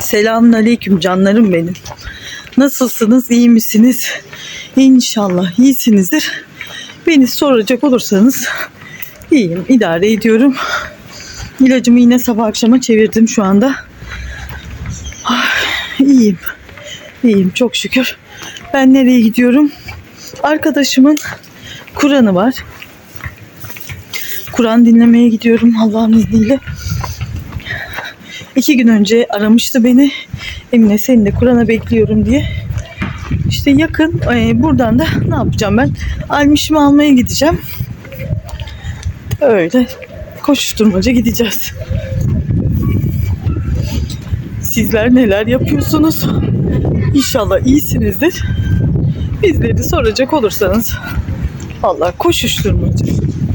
Selamun aleyküm canlarım benim. Nasılsınız? iyi misiniz? İnşallah iyisinizdir. Beni soracak olursanız iyiyim. idare ediyorum. İlacımı yine sabah akşama çevirdim şu anda. Ah, iyiyim. İyiyim çok şükür. Ben nereye gidiyorum? Arkadaşımın Kur'an'ı var. Kur'an dinlemeye gidiyorum Allah'ın izniyle. İki gün önce aramıştı beni. Emine seni de Kur'an'a bekliyorum diye. İşte yakın. Ee, buradan da ne yapacağım ben? Almışımı almaya gideceğim. Öyle koşuşturmaca gideceğiz. Sizler neler yapıyorsunuz? İnşallah iyisinizdir. Bizleri soracak olursanız Allah koşuşturmaca.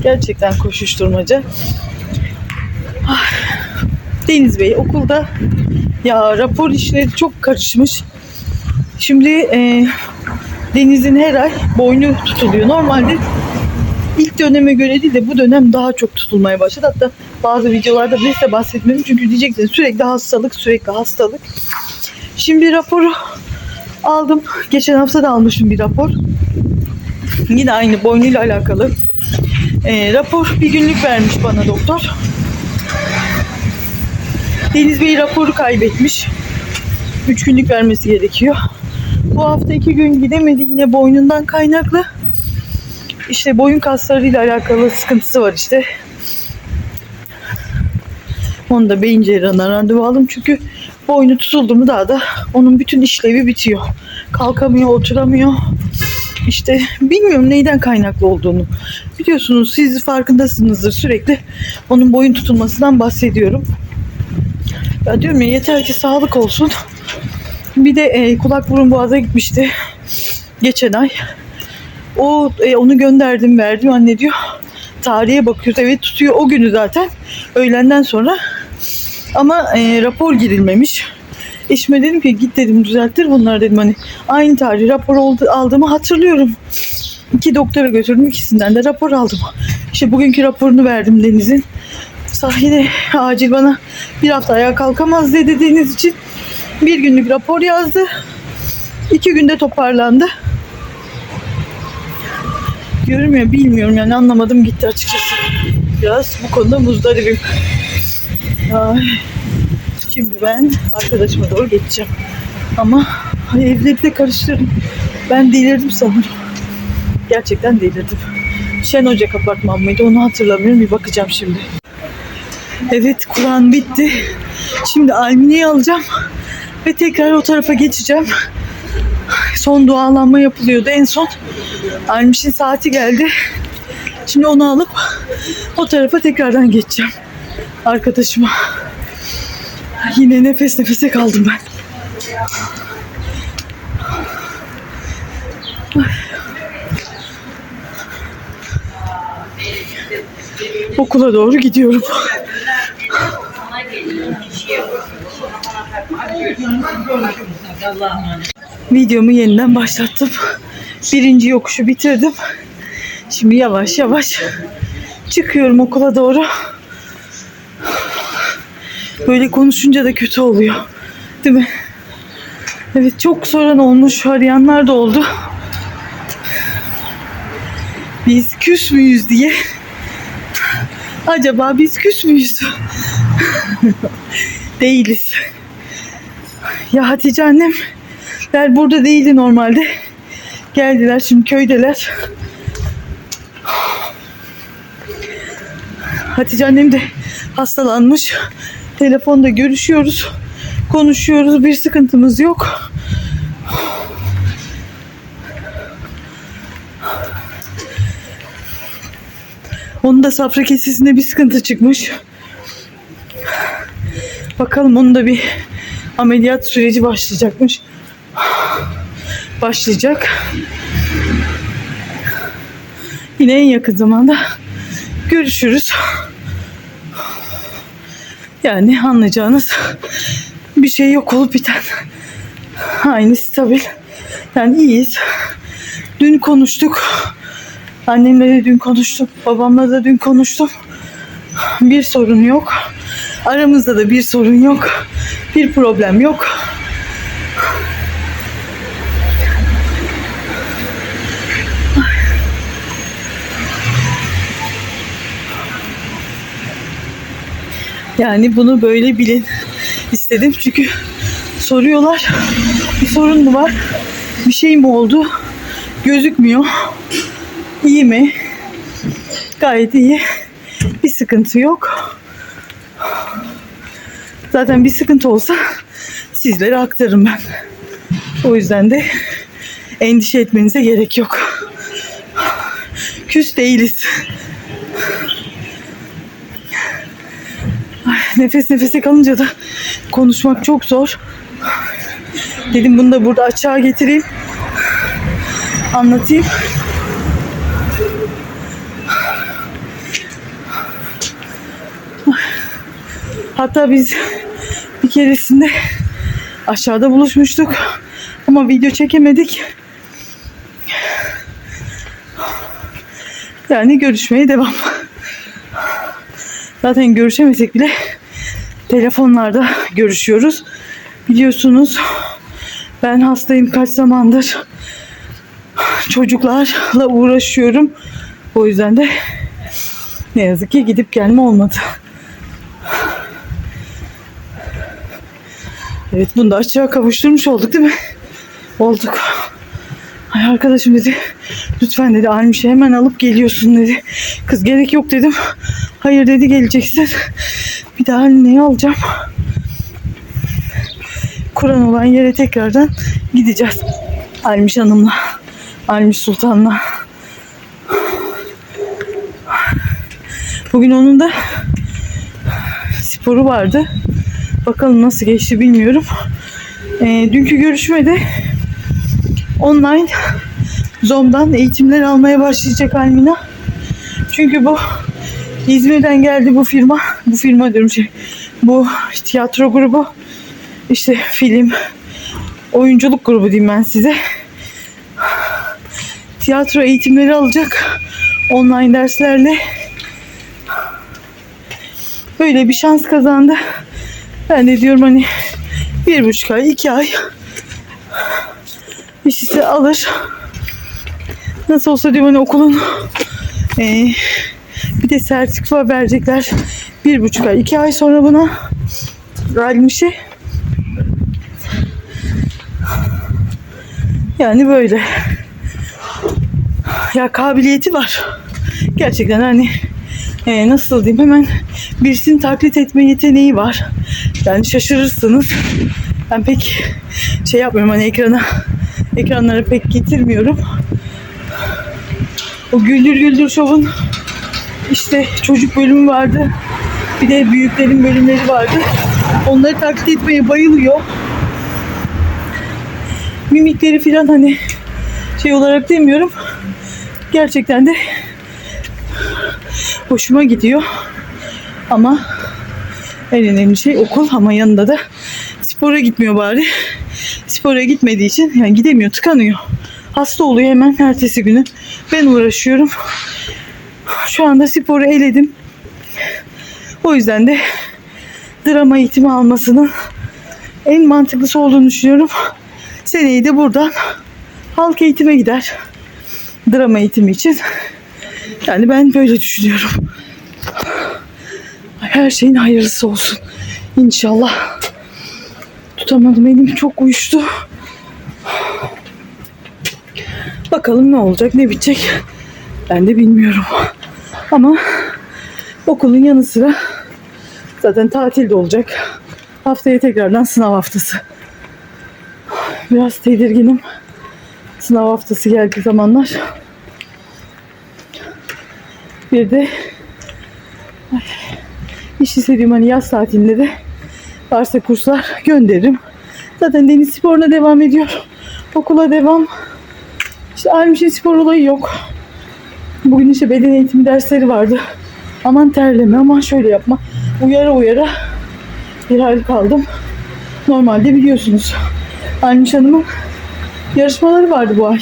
Gerçekten koşuşturmaca. Ah, Deniz Bey okulda ya rapor işleri çok karışmış. Şimdi e, Deniz'in her ay boynu tutuluyor. Normalde ilk döneme göre değil de bu dönem daha çok tutulmaya başladı. Hatta bazı videolarda bile size bahsetmedim. Çünkü diyeceksiniz sürekli hastalık, sürekli hastalık. Şimdi raporu aldım. Geçen hafta da almışım bir rapor. Yine aynı boynuyla alakalı. E, rapor bir günlük vermiş bana doktor. Deniz Bey raporu kaybetmiş. Üç günlük vermesi gerekiyor. Bu hafta iki gün gidemedi yine boynundan kaynaklı. İşte boyun kaslarıyla alakalı sıkıntısı var işte. Onu da beyin cerrahına randevu aldım çünkü boynu tutuldu mu daha da onun bütün işlevi bitiyor. Kalkamıyor, oturamıyor. İşte bilmiyorum neyden kaynaklı olduğunu. Biliyorsunuz siz farkındasınızdır sürekli onun boyun tutulmasından bahsediyorum. Ya diyorum ya yeter ki sağlık olsun. Bir de e, kulak burun boğaza gitmişti geçen ay. O e, onu gönderdim verdim anne diyor. Tarihe bakıyoruz evet tutuyor o günü zaten öğlenden sonra. Ama e, rapor girilmemiş. Eşime dedim ki git dedim düzelttir bunlar dedim hani aynı tarih rapor oldu, aldığımı hatırlıyorum. İki doktora götürdüm ikisinden de rapor aldım. İşte bugünkü raporunu verdim Deniz'in. Sahine acil bana bir hafta ayağa kalkamaz dedi Deniz için. Bir günlük rapor yazdı. İki günde toparlandı. Ya bilmiyorum yani anlamadım gitti açıkçası. Biraz bu konuda muzdaribim. Ay. Şimdi ben arkadaşıma doğru geçeceğim. Ama ay, evleri de karıştırdım. Ben delirdim sanırım. Gerçekten delirdim. Şen Ocak apartman mıydı onu hatırlamıyorum. Bir bakacağım şimdi. Evet Kur'an bitti. Şimdi Almine'yi alacağım. Ve tekrar o tarafa geçeceğim. Son dualanma yapılıyordu en son. Almiş'in saati geldi. Şimdi onu alıp o tarafa tekrardan geçeceğim. Arkadaşıma. Yine nefes nefese kaldım ben. Okula doğru gidiyorum. Videomu yeniden başlattım. Birinci yokuşu bitirdim. Şimdi yavaş yavaş çıkıyorum okula doğru. Böyle konuşunca da kötü oluyor. Değil mi? Evet çok soran olmuş. Arayanlar da oldu. Biz küs müyüz diye. Acaba biz küs müyüz? Değiliz. Ya Hatice annem der burada değildi normalde. Geldiler şimdi köydeler. Hatice annem de hastalanmış. Telefonda görüşüyoruz. Konuşuyoruz. Bir sıkıntımız yok. Onun da safra kesesinde bir sıkıntı çıkmış. Bakalım onun da bir ameliyat süreci başlayacakmış. Başlayacak. Yine en yakın zamanda görüşürüz. Yani anlayacağınız bir şey yok olup biten. Aynı stabil. Yani iyiyiz. Dün konuştuk. Annemle de dün konuştum. Babamla da dün konuştum. Bir sorun yok. Aramızda da bir sorun yok. Bir problem yok. Yani bunu böyle bilin. İstedim çünkü soruyorlar. Bir sorun mu var? Bir şey mi oldu? Gözükmüyor. İyi mi? Gayet iyi. Bir sıkıntı yok zaten bir sıkıntı olsa sizlere aktarırım ben o yüzden de endişe etmenize gerek yok küs değiliz nefes nefese kalınca da konuşmak çok zor. Dedim bunu da burada açığa getireyim. Anlatayım. Hatta biz bir keresinde aşağıda buluşmuştuk. Ama video çekemedik. Yani görüşmeye devam. Zaten görüşemesek bile telefonlarda görüşüyoruz. Biliyorsunuz ben hastayım kaç zamandır. Çocuklarla uğraşıyorum. O yüzden de ne yazık ki gidip gelme olmadı. Evet bunu da açığa kavuşturmuş olduk değil mi? Olduk. Ay arkadaşım dedi lütfen dedi Almiş'i hemen alıp geliyorsun dedi. Kız gerek yok dedim. Hayır dedi geleceksin. Bir daha neyi alacağım? Kur'an olan yere tekrardan gideceğiz. Almiş Hanım'la. Almiş Sultan'la. Bugün onun da sporu vardı. Bakalım nasıl geçti bilmiyorum. Ee, dünkü görüşmede online Zom'dan eğitimler almaya başlayacak Almina. Çünkü bu İzmir'den geldi bu firma. Bu firma diyorum şey. Bu tiyatro grubu. işte film, oyunculuk grubu diyeyim ben size. Tiyatro eğitimleri alacak. Online derslerle. Böyle bir şans kazandı. Ben de diyorum hani bir buçuk ay, iki ay işisi alır. Nasıl olsa diyorum hani okulun eee bir de sertifika verecekler. Bir buçuk ay, iki ay sonra buna vermişi. Yani böyle. Ya kabiliyeti var. Gerçekten hani e, nasıl diyeyim hemen birisini taklit etme yeteneği var. Yani şaşırırsınız. Ben pek şey yapmıyorum hani ekrana ekranlara pek getirmiyorum. O Güldür Güldür Şov'un işte çocuk bölümü vardı. Bir de büyüklerin bölümleri vardı. Onları taklit etmeye bayılıyor. Mimikleri falan hani şey olarak demiyorum. Gerçekten de hoşuma gidiyor. Ama en önemli şey okul ama yanında da spora gitmiyor bari. Spora gitmediği için yani gidemiyor, tıkanıyor. Hasta oluyor hemen ertesi günü. Ben uğraşıyorum. Şu anda sporu eledim. O yüzden de drama eğitimi almasının en mantıklısı olduğunu düşünüyorum. Seneyi de buradan halk eğitime gider. Drama eğitimi için. Yani ben böyle düşünüyorum. Her şeyin hayırlısı olsun. İnşallah. Tutamadım elim çok uyuştu. Bakalım ne olacak ne bitecek. Ben de bilmiyorum. Ama okulun yanı sıra zaten tatil de olacak. Haftaya tekrardan sınav haftası. Biraz tedirginim. Sınav haftası geldiği zamanlar. Bir de ay, iş hissediyorum hani yaz tatilinde de varsa kurslar gönderirim. Zaten deniz sporuna devam ediyor. Okula devam. İşte Almiş'in spor olayı yok. Bugün işte beden eğitimi dersleri vardı. Aman terleme, aman şöyle yapma. Uyara uyara bir hal kaldım. Normalde biliyorsunuz. Almiş Hanım'ın yarışmaları vardı bu ay.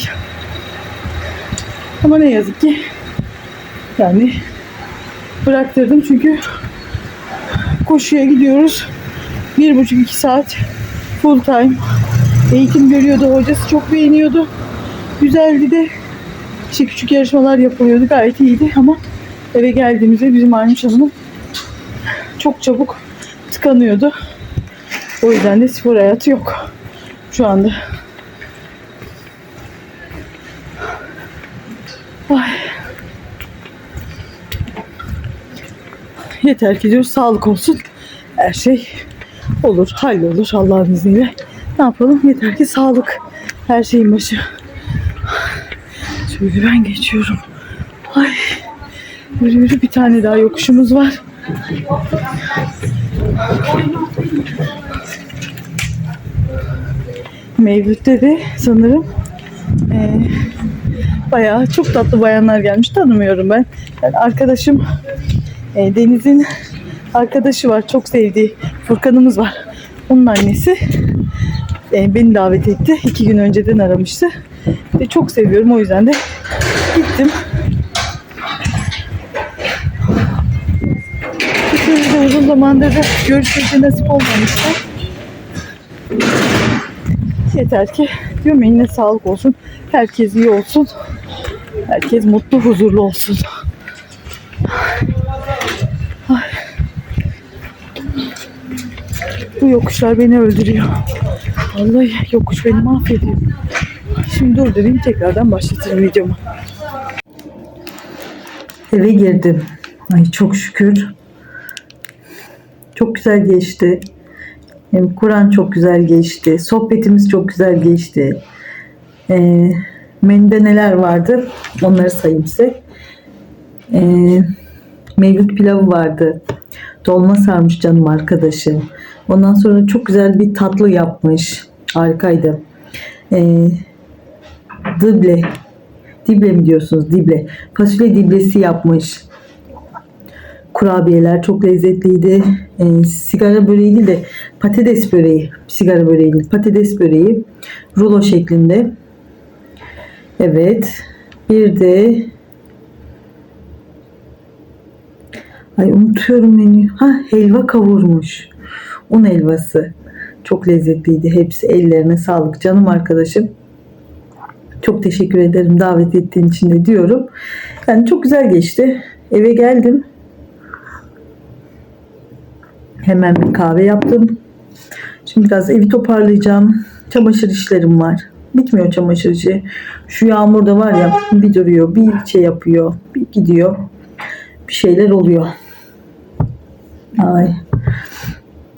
Ama ne yazık ki yani bıraktırdım çünkü koşuya gidiyoruz. Bir buçuk iki saat full time eğitim görüyordu. Hocası çok beğeniyordu. Güzeldi de işte küçük yarışmalar yapılıyordu. Gayet iyiydi ama eve geldiğimizde bizim Armış Hanım'ın çok çabuk tıkanıyordu. O yüzden de spor hayatı yok şu anda. Ay. Yeter ki diyor sağlık olsun. Her şey olur, hallolur Allah'ın izniyle. Ne yapalım? Yeter ki sağlık. Her şeyin başı. Şöyle ben geçiyorum. Ay. Yürü yürü bir tane daha yokuşumuz var. Mevlüt'te de sanırım eee bayağı çok tatlı bayanlar gelmiş. Tanımıyorum ben. Yani arkadaşım e, Deniz'in arkadaşı var. Çok sevdiği Furkan'ımız var. Onun annesi e, beni davet etti. İki gün önceden aramıştı. Ve çok seviyorum. O yüzden de gittim. Uzun zamandır da görüşmesi nasip olmamıştı. Yeter ki diyorum ya, yine sağlık olsun. Herkes iyi olsun. Herkes mutlu, huzurlu olsun. Bu yokuşlar beni öldürüyor. Vallahi yokuş beni mahvediyor. Şimdi durdurayım tekrardan başlatırım videomu. Eve girdim. Ay çok şükür. Çok güzel geçti. Hem Kur'an çok güzel geçti. Sohbetimiz çok güzel geçti. Ee, menüde neler vardı? Onları sayayım size. Ee, mevlüt pilavı vardı. Dolma sarmış canım arkadaşım. Ondan sonra çok güzel bir tatlı yapmış. Harikaydı. Ee, dible. Dible mi diyorsunuz? Dible. Fasulye diblesi yapmış. Kurabiyeler çok lezzetliydi. Ee, sigara böreği değil de patates böreği. Sigara böreği değil. Patates böreği. Rulo şeklinde. Evet. Bir de Ay unutuyorum menüyü. Ha helva kavurmuş. Un helvası. Çok lezzetliydi. Hepsi ellerine sağlık canım arkadaşım. Çok teşekkür ederim davet ettiğin için de diyorum. Yani çok güzel geçti. Eve geldim. Hemen bir kahve yaptım. Şimdi biraz evi toparlayacağım. Çamaşır işlerim var. Bitmiyor çamaşır işi. Şu yağmurda var ya bir duruyor, bir şey yapıyor, bir gidiyor. Bir şeyler oluyor. Ay.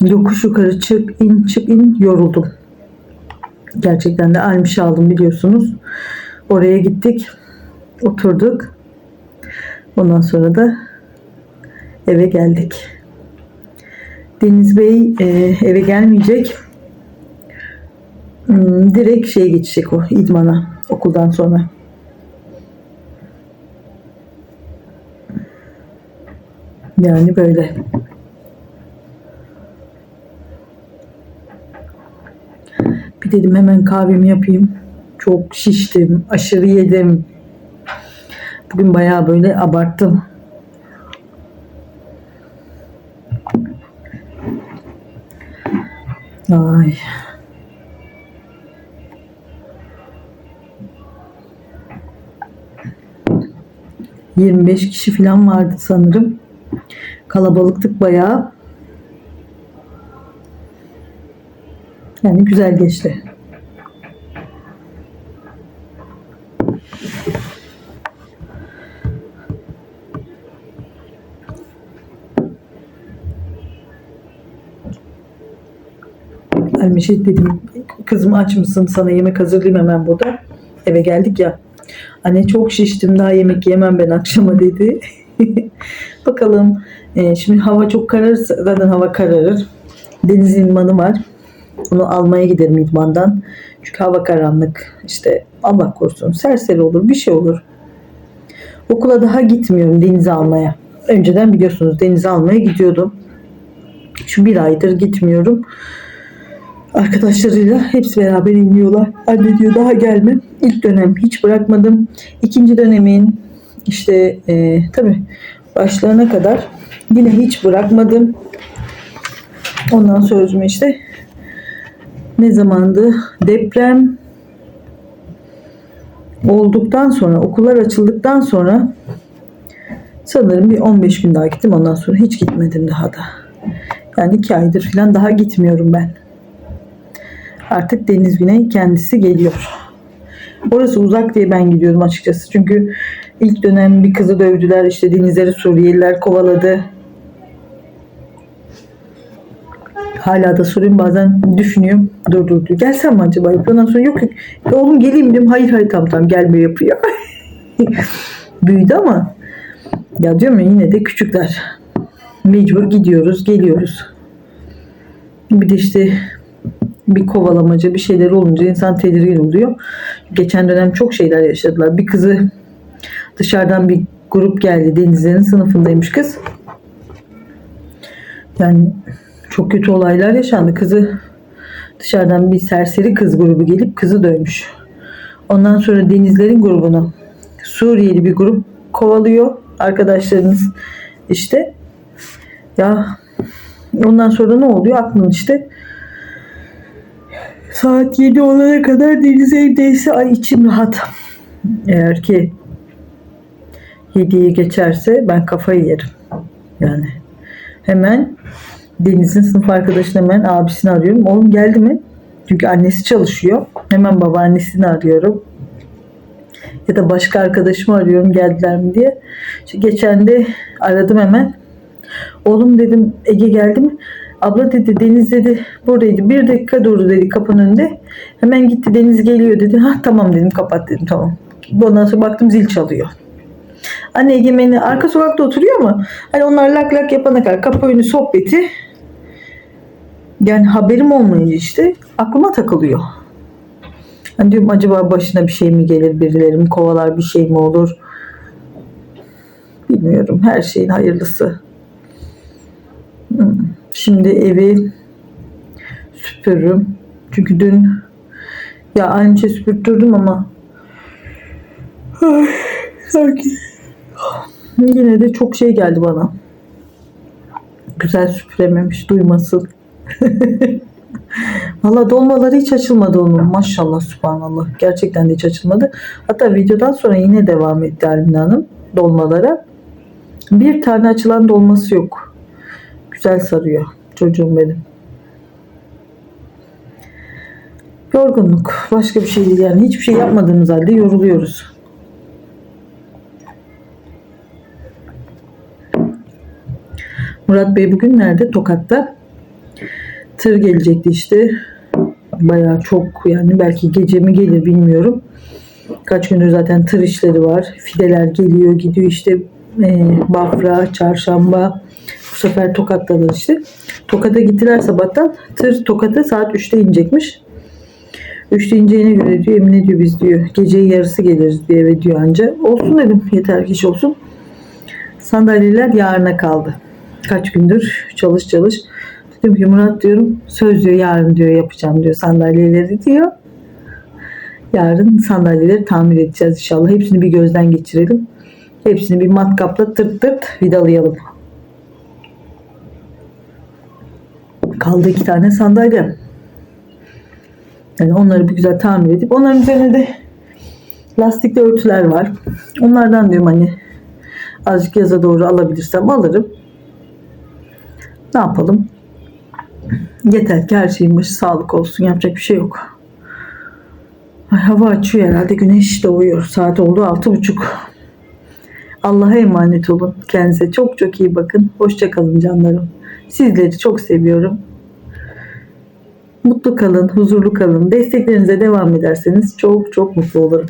Yokuş yukarı çık in çık in yoruldum. Gerçekten de almış aldım biliyorsunuz. Oraya gittik. Oturduk. Ondan sonra da eve geldik. Deniz Bey e, eve gelmeyecek. Hmm, direkt şeye geçecek o idmana okuldan sonra. Yani böyle. Dedim hemen kahvemi yapayım. Çok şiştim, aşırı yedim. Bugün bayağı böyle abarttım. Ay. ...25 kişi falan vardı sanırım. Kalabalıktık bayağı. Yani güzel geçti. Almişe dedim kızım aç mısın sana yemek hazırlayayım hemen burada. Eve geldik ya. Anne çok şiştim daha yemek yemem ben akşama dedi. Bakalım. Ee, şimdi hava çok kararırsa zaten hava kararır. Deniz ilmanı var. Onu almaya giderim idmandan. Çünkü hava karanlık. İşte Allah korusun serseri olur bir şey olur. Okula daha gitmiyorum denize almaya. Önceden biliyorsunuz denize almaya gidiyordum. Şu bir aydır gitmiyorum. Arkadaşlarıyla hepsi beraber iniyorlar. Anne diyor daha gelme. İlk dönem hiç bırakmadım. İkinci dönemin işte e, tabii başlarına kadar yine hiç bırakmadım. Ondan sonra işte ne zamandı? Deprem olduktan sonra, okullar açıldıktan sonra sanırım bir 15 gün daha gittim. Ondan sonra hiç gitmedim daha da. Yani iki aydır falan daha gitmiyorum ben. Artık Deniz Güney kendisi geliyor. Orası uzak diye ben gidiyorum açıkçası. Çünkü ilk dönem bir kızı dövdüler. işte denizleri Suriyeliler kovaladı. Hala da soruyorum bazen düşünüyorum. Dur dur dur. Gelsem mi acaba? Ondan sonra yok yok. Ya oğlum geleyim diyorum. Hayır hayır tamam tamam gelme yapıyor. Büyüdü ama ya diyorum ya yine de küçükler. Mecbur gidiyoruz, geliyoruz. Bir de işte bir kovalamaca bir şeyler olunca insan tedirgin oluyor. Geçen dönem çok şeyler yaşadılar. Bir kızı dışarıdan bir grup geldi. Denizlerin sınıfındaymış kız. Yani çok kötü olaylar yaşandı. Kızı dışarıdan bir serseri kız grubu gelip kızı dövmüş. Ondan sonra Denizlerin grubunu Suriyeli bir grup kovalıyor. Arkadaşlarınız işte. Ya ondan sonra ne oluyor? Aklın işte saat 7 olana kadar Deniz evdeyse ay içim rahat. Eğer ki 7'yi geçerse ben kafayı yerim. Yani hemen Deniz'in sınıf arkadaşını hemen abisini arıyorum. Oğlum geldi mi? Çünkü annesi çalışıyor. Hemen babaannesini arıyorum. Ya da başka arkadaşımı arıyorum geldiler mi diye. İşte geçen de aradım hemen. Oğlum dedim Ege geldi mi? Abla dedi Deniz dedi buradaydı. Bir dakika durdu dedi kapının önünde. Hemen gitti Deniz geliyor dedi. Ha tamam dedim kapat dedim tamam. Ondan sonra baktım zil çalıyor. Anne Egemen'i arka sokakta oturuyor mu? Hani onlar lak lak yapana kadar kapı önü sohbeti. Yani haberim olmayınca işte aklıma takılıyor. Hani diyorum acaba başına bir şey mi gelir birileri mi kovalar bir şey mi olur? Bilmiyorum. Her şeyin hayırlısı. Hmm. Şimdi evi süpürürüm. Çünkü dün ya aynı şey süpürttürdüm ama sanki yine de çok şey geldi bana. Güzel süpürememiş duymasın. Valla dolmaları hiç açılmadı onun. Maşallah subhanallah. Gerçekten de hiç açılmadı. Hatta videodan sonra yine devam etti Almina Hanım dolmalara. Bir tane açılan dolması yok. Güzel sarıyor çocuğum benim. Yorgunluk. Başka bir şey değil yani. Hiçbir şey yapmadığımız halde yoruluyoruz. Murat Bey bugün nerede? Tokat'ta. Tır gelecekti işte. Bayağı çok yani belki gece mi gelir bilmiyorum. Kaç gündür zaten tır işleri var. Fideler geliyor gidiyor işte e, Bafra, Çarşamba. Bu sefer Tokat'talar işte. Tokat'a gittiler sabahtan. Tır Tokat'a saat 3'te inecekmiş. 3'te ineceğine göre diyor Emine diyor biz diyor geceyi yarısı geliriz diyor eve diyor anca. Olsun dedim yeter ki olsun. Sandalyeler yarına kaldı. Kaç gündür çalış çalış. Dedim ki Murat diyorum söz diyor yarın diyor yapacağım diyor sandalyeleri diyor. Yarın sandalyeleri tamir edeceğiz inşallah. Hepsini bir gözden geçirelim. Hepsini bir matkapla tırt tırt vidalayalım. Kaldı iki tane sandalye. Yani onları bir güzel tamir edip onların üzerine de lastikli örtüler var. Onlardan diyorum hani azıcık yaza doğru alabilirsem alırım. Ne yapalım? Yeter ki her şeyin başı sağlık olsun. Yapacak bir şey yok. Ay, hava açıyor herhalde. Güneş doğuyor. Saat oldu altı buçuk. Allah'a emanet olun. Kendinize çok çok iyi bakın. Hoşça kalın canlarım. Sizleri çok seviyorum. Mutlu kalın, huzurlu kalın. Desteklerinize devam ederseniz çok çok mutlu olurum.